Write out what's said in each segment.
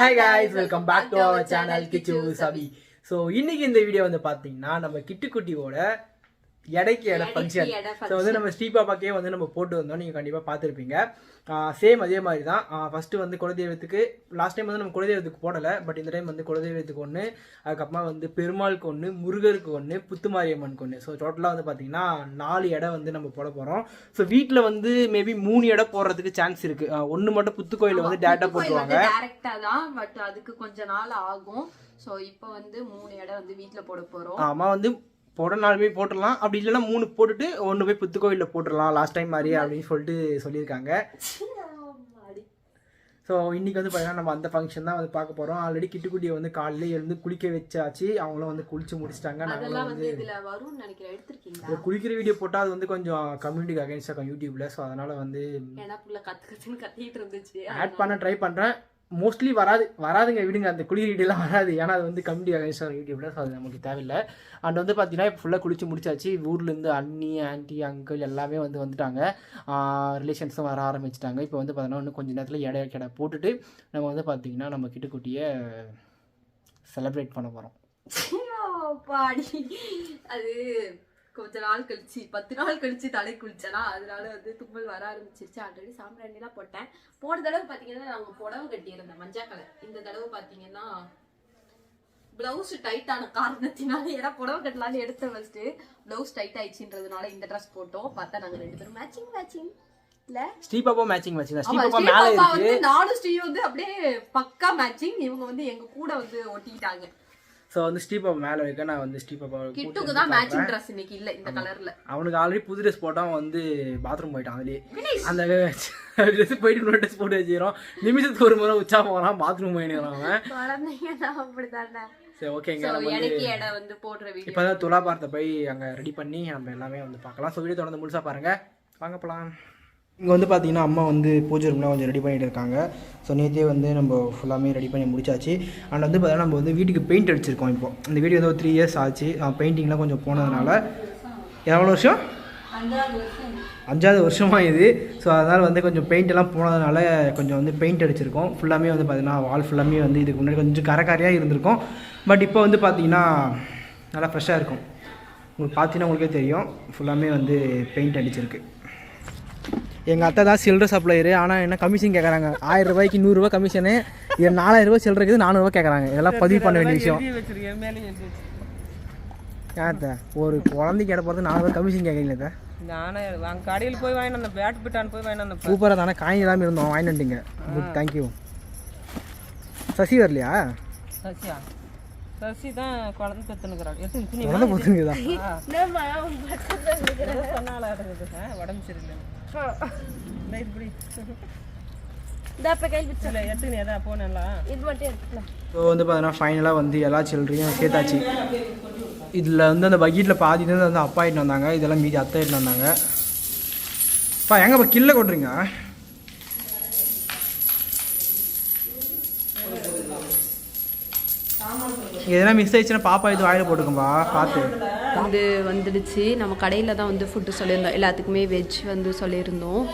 Hi guys welcome back to our channel Kichu Sabi so இன்னைக்கு இந்த video வந்து பார்த்தீங்கன்னா நம்ம கிட்டுக்குட்டியோட எடைக்கு எடை ஃபங்க்ஷன் ஸோ வந்து நம்ம ஸ்ரீபாபாக்கே வந்து நம்ம போட்டு வந்தோம். நீங்கள் கண்டிப்பாக பார்த்துருப்பீங்க. சேம் அதே மாதிரி தான் ஃபஸ்ட்டு வந்து குலதெய்வத்துக்கு லாஸ்ட் டைம் வந்து நம்ம குலதெய்வத்துக்கு போடலை. பட் இந்த டைம் வந்து குலதெய்வத்துக்கு ஒன்று அதுக்கப்புறமா வந்து பெருமாளுக்கு ஒன்று முருகருக்கு ஒன்று புத்துமாரியம்மனுக்கு ஒன்று ஸோ டோட்டலாக வந்து பார்த்தீங்கன்னா நாலு இடம் வந்து நம்ம போட போகிறோம் ஸோ வீட்டில் வந்து மேபி மூணு இடம் போடுறதுக்கு சான்ஸ் இருக்குது ஒன்று மட்டும் புத்துக்கோயிலில் வந்து டேட்டா போட்டுருவாங்க. டைரக்டா தான் பட் அதுக்கு கொஞ்ச நாள் ஆகும். சோ இப்போ வந்து மூணு இடம் வந்து வீட்ல போட போறோம். அம்மா வந்து போட நாலு போய் போட்டுடலாம். அப்படி இல்லைன்னா மூணு போட்டுட்டு ஒன்று போய் புத்துக்கோயிலில் போட்டுடலாம். லாஸ்ட் டைம் மாதிரி அப்படின்னு சொல்லிட்டு சொல்லியிருக்காங்க. ஸோ இன்னைக்கு வந்து பார்த்தீங்கன்னா நம்ம அந்த ஃபங்க்ஷன் தான் வந்து பார்க்க போகிறோம் ஆல்ரெடி கிட்டுக்குட்டியை வந்து காலையில எழுந்து குளிக்க வச்சாச்சு. அவங்களும் வந்து குளிச்சு முடிச்சிட்டாங்க. நாங்களும் அதெல்லாம் வந்து இதுல குளிக்கிற வீடியோ போட்டால் அது வந்து கொஞ்சம் கம்யூனிட்டிக்கு அகைன்ஸ்டாக யூடியூப்ல ஸோ அதனால வந்து ஆட் பண்ண ட்ரை பண்ணுறேன் மோஸ்ட்லி வராது வராதுங்க விடுங்க அந்த குளிர் வீடியோலாம் வராது. ஏன்னா அது வந்து கம்யூனிட்டி அகைன்ஸ்ட் யூடியூப்ல ஸோ அது நமக்கு தேவையில்லை. அண்ட் வந்து பார்த்தீங்கன்னா இப்போ ஃபுல்லாக குளிச்சு முடிச்சாச்சு. ஊர்லேருந்து அண்ணி ஆன்ட்டி அங்கிள் எல்லாமே வந்து வந்துட்டாங்க. ரிலேஷன்ஸும் வர ஆரம்பிச்சிட்டாங்க. இப்போ வந்து பார்த்தீங்கன்னா இன்னும் கொஞ்சம் நேரத்தில் எடை கடை போட்டுட்டு நம்ம வந்து பார்த்தீங்கன்னா நம்ம கிட்டுக்குட்டியை செலிப்ரேட் பண்ண போகிறோம் பாடி. அது கொஞ்ச நாள் கழிச்சு பத்து நாள் கழிச்சு தலை குளிச்சனா அதனால வந்து தும்மல் வர ஆரம்பிச்சிருச்சு. ஆல்ரெடி சாம்பிராணிலாம் போட்டேன். போன தடவை பாத்தீங்கன்னா நாங்க புடவை கட்டியிருந்தேன் மஞ்சள் கலர் இந்த தடவை பாத்தீங்கன்னா பிளவுஸ் டைட் ஆன காரணத்தினால ஏன்னா புடவை கட்டலாம்னு எடுத்த ஃபர்ஸ்ட் பிளவுஸ் டைட் ஆயிடுச்சுன்றதுனால இந்த ட்ரெஸ் போட்டோம். பார்த்தா நாங்க ரெண்டு பேரும் மேட்சிங் மேட்சிங் இல்ல? ஸ்ரீபாப்பா மேட்சிங் மேட்சிங் ஆமா, ஸ்ரீபாப்பா மேலே இருக்கு. நானும் ஸ்ரீ வந்து அப்படியே பக்கா மேட்சிங் இவங்க வந்து எங்க கூட வந்து ஒட்டிக்கிட்டாங்க ஸோ வந்து ஸ்ரீபாப்பா மேலே இருக்க நான் வந்து ஸ்ரீபாப்பா கிட்டுக்கு தான் மேட்சிங் ட்ரெஸ் இன்னைக்கு இல்ல இந்த கலர்ல அவனுக்கு ஆல்ரெடி புது ட்ரெஸ் போட்டால் அவன் வந்து பாத்ரூம் போயிட்டான் அதுலேயே. அந்த ட்ரெஸ் போயிட்டு இன்னொரு ட்ரெஸ் போட்டு வச்சுக்கிறோம் நிமிஷத்துக்கு ஒரு முறை உச்சா போகிறான் பாத்ரூம் போயிடுறான் அவன். குழந்தைங்க தான் அப்படிதானே சரி ஓகேங்க வந்து போடுற வீடியோ இப்போ தான் துலாபாரத்தை போய் அங்கே ரெடி பண்ணி நம்ம எல்லாமே வந்து பார்க்கலாம். ஸோ வீடியோ தொடர்ந்து முழுசாக பாருங்கள் வாங்க போகலாம் இங்கே வந்து பார்த்தீங்கன்னா அம்மா வந்து பூஜை ரூம்லாம் கொஞ்சம் ரெடி பண்ணிட்டு இருக்காங்க. ஸோ நேற்றே வந்து நம்ம ஃபுல்லாமே ரெடி பண்ணி முடிச்சாச்சு. அண்ட் வந்து பார்த்தீங்கன்னா நம்ம வந்து வீட்டுக்கு பெயிண்ட் அடிச்சிருக்கோம் இப்போ. இந்த வீடியோ வந்து ஒரு த்ரீ இயர்ஸ் ஆச்சு பெயிண்டிங்லாம் கொஞ்சம் போனதுனால. எவ்வளோ வருஷம்? அஞ்சாவது வருஷமாக இது. ஸோ அதனால் வந்து கொஞ்சம் பெயிண்ட் எல்லாம் போனதுனால கொஞ்சம் வந்து பெயிண்ட் அடிச்சிருக்கோம். ஃபுல்லாமே வந்து பார்த்தீங்கன்னா வால் ஃபுல்லாமே வந்து இதுக்கு முன்னாடி கொஞ்சம் கரக்காரியாக இருந்திருக்கும். பட் இப்போ வந்து பார்த்தீங்கன்னா நல்லா ஃப்ரெஷ்ஷாக இருக்கும். உங்களுக்கு பார்த்தீங்கன்னா உங்களுக்கே தெரியும். ஃபுல்லாமே வந்து பெயிண்ட் அடிச்சிருக்கு. எங்கள் அத்தை தான் சில்லற சப்ளையரு ஆனால் என்ன கமிஷன் கேட்குறாங்க ஆயிரம் ரூபாய்க்கு நூறுரூவா கமிஷனு இது நாலாயிரம் ரூபாய் சில்லற இருக்குது நானூறுரூவா கேட்குறாங்க இதெல்லாம் பதிவு பண்ண வேண்டிய விஷயம். ஏன் அத்தை? ஒரு குழந்தைக்கு இட போகிறது நானூறுவா கமிஷன் கேட்குறீங்களே நானே அங்கே கடையில் போய் வாங்கிட்டு வந்தேன் பேட் பிட்டான் போய் வாங்கிட்டு வந்தேன். சூப்பராக தானே இல்லாமல் இருந்தோம். வாங்கிட்டு வந்துட்டீங்க. குட் தேங்க்யூ சசி வரலையா? சசியா? சசி தான் குழந்தை குழந்தை சொன்னால உடம்பு சரியில்லை. இந்த இது இப்படி இல்லை எடுத்துக்கினே எதாவது போனேன்லாம் ஸோ வந்து பார்த்தீங்கன்னா ஃபைனலாக வந்து எல்லா சில்லறையும் சேர்த்தாச்சு இதில் வந்து அந்த பக்கெட்டில் பாதி தான் வந்து அப்பா இட்டு வந்தாங்க இதெல்லாம் மீதி அத்தை இட்டு வந்தாங்க அப்பா எங்கப்பா கில்ல கொட்டுறீங்க எதனா மிஸ் ஆயிடுச்சுன்னா பாப்பா இது வாயில் போட்டுக்கோம்பா பார்த்து வந்து வந்துடுச்சு. நம்ம கடையில் தான் வந்து ஃபுட்டு சொல்லியிருந்தோம். எல்லாத்துக்குமே வெஜ் வந்து சொல்லியிருந்தோம்.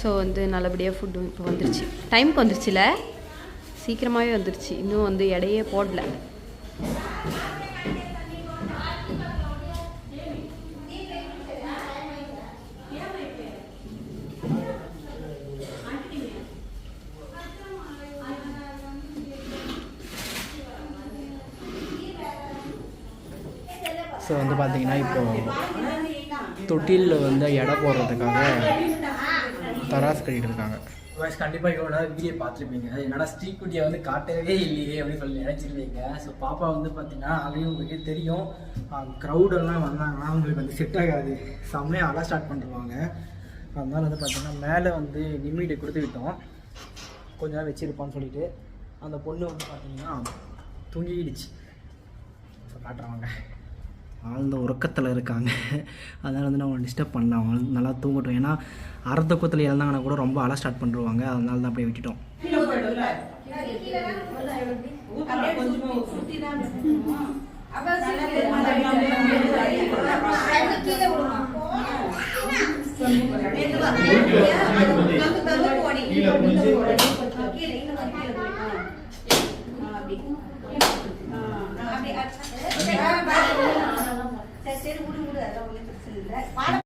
ஸோ வந்து நல்லபடியாக ஃபுட்டு இப்போ வந்துருச்சு. டைமுக்கு வந்துருச்சுல? சீக்கிரமாகவே வந்துருச்சு. இன்னும் வந்து இடையே போடல. ஸோ வந்து பார்த்தீங்கன்னா இப்போ தொட்டிலில் வந்து எடை போடுறதுக்காக தராசு கட்டிட்டு இருக்காங்க. வயசு கண்டிப்பாக இவ்வளோ வீடியோ பார்த்துருப்பீங்க. என்னடா ஸ்ரீ குட்டியை வந்து காட்டவே இல்லையே அப்படின்னு சொல்லி நினச்சிருப்பீங்க. ஸோ பாப்பா வந்து பார்த்தீங்கன்னா ஆல்ரெடி உங்களுக்கு தெரியும். க்ரௌடெல்லாம் வந்தாங்கன்னா அவங்களுக்கு வந்து செட் ஆகாது. செம்மையாக அழ ஸ்டார்ட் பண்ணிருவாங்க. அதனால வந்து பார்த்தீங்கன்னா மேலே வந்து நிம்மிட்டு கொடுத்து விட்டோம். கொஞ்ச நேரம் வச்சிருப்பான்னு சொல்லிட்டு அந்த பொண்ணு வந்து பார்த்தீங்கன்னா தூங்கிடுச்சு. ஸோ காட்டுறவங்க ஆழ்ந்த உறக்கத்தில் இருக்காங்க அதனால் வந்து அவங்களை டிஸ்டர்ப் பண்ணலாம் அவங்க நல்லா தூங்கட்டும் ஏன்னா அரை இறந்தாங்கன்னா கூட ரொம்ப அழ ஸ்டார்ட் பண்ணுருவாங்க அதனால தான் அப்படியே விட்டுட்டோம் அப்படி ஆ, அப்படி சரி சரி விடு விடு